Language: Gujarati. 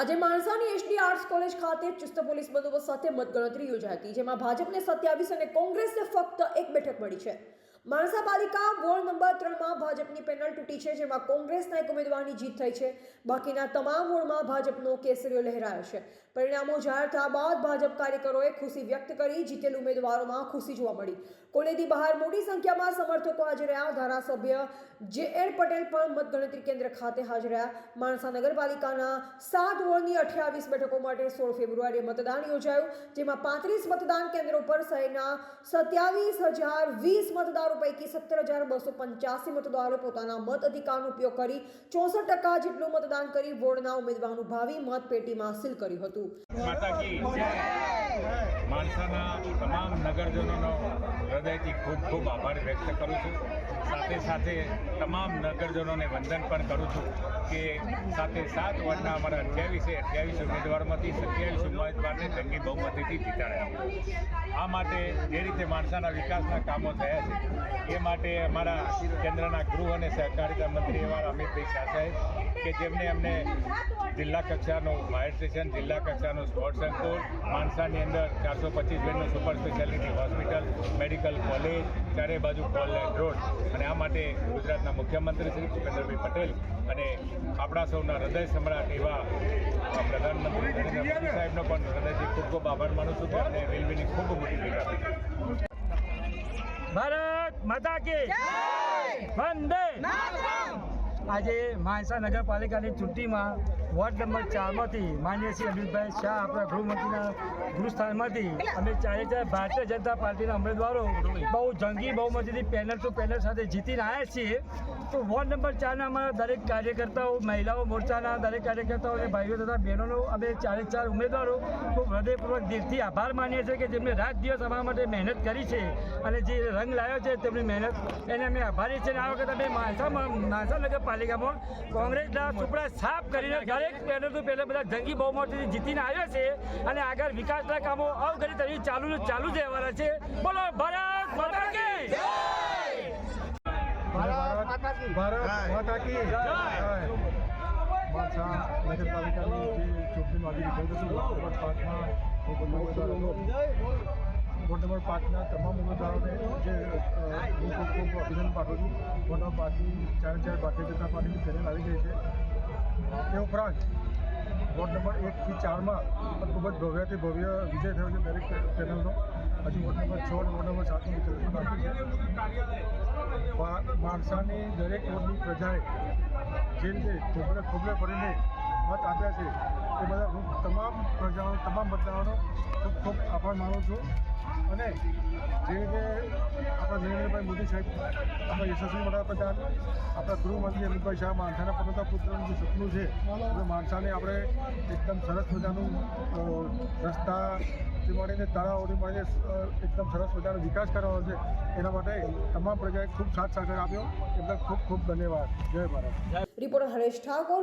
આજે માણસાની એસડી આર્ટ્સ કોલેજ ખાતે ચુસ્ત પોલીસ બંદોબસ્ત સાથે મતગણતરી યોજાઈ હતી, જેમાં ભાજપને સત્યાવીસ અને કોંગ્રેસને ફક્ત એક બેઠક મળી છે. માણસા પાલિકા વોર્ડ નંબર ત્રણમાં ભાજપની પેનલ તૂટી છે, જેમાં કોંગ્રેસના એક ઉમેદવારની જીત થઈ છે. બાકીના તમામ વોર્ડમાં ભાજપનો કેસરીઓ લહેરાયો છે. પરિણામો જાહેર થયા બાદ ભાજપ કાર્યકરોએ ખુશી વ્યક્ત કરી જીતેલ ઉમેદવારોમાં ખુશી જોવા મળી. કોલેથી બહાર મોટી સંખ્યામાં સમર્થકો હાજર રહ્યા. ધારાસભ્ય જે એર પટેલ પણ મતગણતરી કેન્દ્ર ખાતે હાજર રહ્યા. માણસા નગરપાલિકાના સાત વોર્ડની અઠ્યાવીસ બેઠકો માટે સોળ ફેબ્રુઆરીએ મતદાન યોજાયું, જેમાં પાંત્રીસ મતદાન કેન્દ્રો પર શહેરના સત્યાવીસ હજાર વીસ મતદારો પૈકી સત્તર હજાર બસો પંચ્યાસી મતદારો પોતાના મત અધિકારનો ઉપયોગ કરી ચોસઠ ટકા જેટલું મતદાન કરી વોર્ડના ઉમેદવારનું ભાવિ મત પેટીમાં સીલ કર્યું હતું. જય! માણસાના તમામ નગરજનોનો હૃદયથી ખૂબ ખૂબ આભાર વ્યક્ત કરું છું. સાથે સાથે તમામ નગરજનોને વંદન પણ કરું છું કે સાથે સાત વોર્ડના અમારા અઠ્યાવીસે અઠ્યાવીસ ઉમેદવારમાંથી સત્યાવીસ ઉમેદવારને જંગી બહુમતીથી જીતાડ્યા આ માટે જે રીતે માણસાના વિકાસના કામો થયા છે, એ માટે અમારા કેન્દ્રના ગૃહ અને સહકારિતા મંત્રી એવા અમિતભાઈ શાહ સાહેબ કે જેમને અમને જિલ્લા કક્ષાનું ફાયર સ્ટેશન, જિલ્લા કક્ષાનું સ્પોર્ટ્સ સંકુલ, માણસાની અંદર ચારસો પચીસ બેડનું super speciality hospital, medical college ચારે બાજુ કોલેજ રોડ અને આ માટે ગુજરાતના મુખ્યમંત્રી શ્રી ભૂપેન્દ્રભાઈ પટેલ અને આપણા સૌના હૃદય સમ્રાટ એવા મોદી સાહેબનો પણ હૃદયથી ખૂબ ખૂબ આભાર માનું છું અને રેલવેની ખૂબ મોટી ભેટ આપી. ભારત માતા કે વંદે. આજે માણસા નગરપાલિકાની ચૂંટણીમાં વોર્ડ નંબર ચારમાંથી માન્ય શ્રી અમિતભાઈ શાહ આપણા ગૃહમંત્રીના ગૃહસ્થાનમાંથી અમે ચારે ચાર ભારતીય જનતા પાર્ટીના ઉમેદવારો બહુ જંગી બહુમતીથી પેનલ ટુ પેનલ સાથે જીતીને આવ્યા છીએ. તો વોર્ડ નંબર ચારના અમારા દરેક કાર્યકર્તાઓ, મહિલાઓ, મોરચાના દરેક કાર્યકર્તાઓ અને ભાઈઓ તથા બહેનોનો અમે ચારે ચાર ઉમેદવારો ખૂબ હૃદયપૂર્વક દિલથી આભાર માનીએ છીએ કે જેમણે રાત દિવસ અમારા માટે મહેનત કરી છે અને જે રંગ લાવ્યો છે તેમની મહેનત એને અમે આભારી છીએ. અને આ વખત અમે માણસા માણસા નગરપાલિકામાં કોંગ્રેસના ટુકડા સાફ કરીને દરેક પહેલો તો પહેલાં બધા જંગી બહુમતીથી જીતીને આવ્યા છે અને આગળ વિકાસના કામો અવગણિત તરીકે ચાલુ ચાલુ જ રહેવાના છે. બોલો ભારત માતા કી ભારત ભારત માતા કી જય. નગરપાલિકાની જે ચૂંટણીનું રિઝલ્ટ હતું પાંચમાં વોર્ડ નંબર પાંચના તમામ ઉમેદવારોને જે હું ખૂબ ખૂબ અભિનંદન પાઠવું છું. વોર્ડ નંબર પાંચની ચાર ચાર ભારતીય જનતા પાર્ટીની ચેનલ આવી ગઈ છે. તે ઉપરાંત વોર્ડ નંબર એકથી ચારમાં પણ ખૂબ જ ભવ્યથી ભવ્ય વિજય થયો છે દરેક ચેનલનો. હજી વોર્ડ નંબર છ અને વોર્ડ નંબર સાતનું વિતરણ બાકી છે. માણસાની દરેક વોર્ડની પ્રજાએ જે રીતે ખોબરે ખોબરે ભરીને મત આપ્યા છે, એ બધા હું તમામ પ્રજાઓ, તમામ મતદારોનો ખૂબ ખૂબ આભાર માનું છું. અને જે રીતે આપણા નરેન્દ્રભાઈ મોદી સાહેબ આપણા યશસ્વી વડાપ્રધાન આપણા ગૃહમંત્રી અમિતભાઈ શાહ માણસાના પોતાના પુત્રનું જે સપનું છે એ માણસાને આપણે એકદમ સરસ મજાનું અ, રસ્તા થી મળીને તળાવોથી મળીને એકદમ સરસ મજાનો વિકાસ કરવાનો છે એના માટે તમામ પ્રજાએ ખૂબ સાથ સહકાર આપ્યો. એટલે ખૂબ ખૂબ ધન્યવાદ. જય ભારત. રિપોર્ટર હરેશ ઠાકોર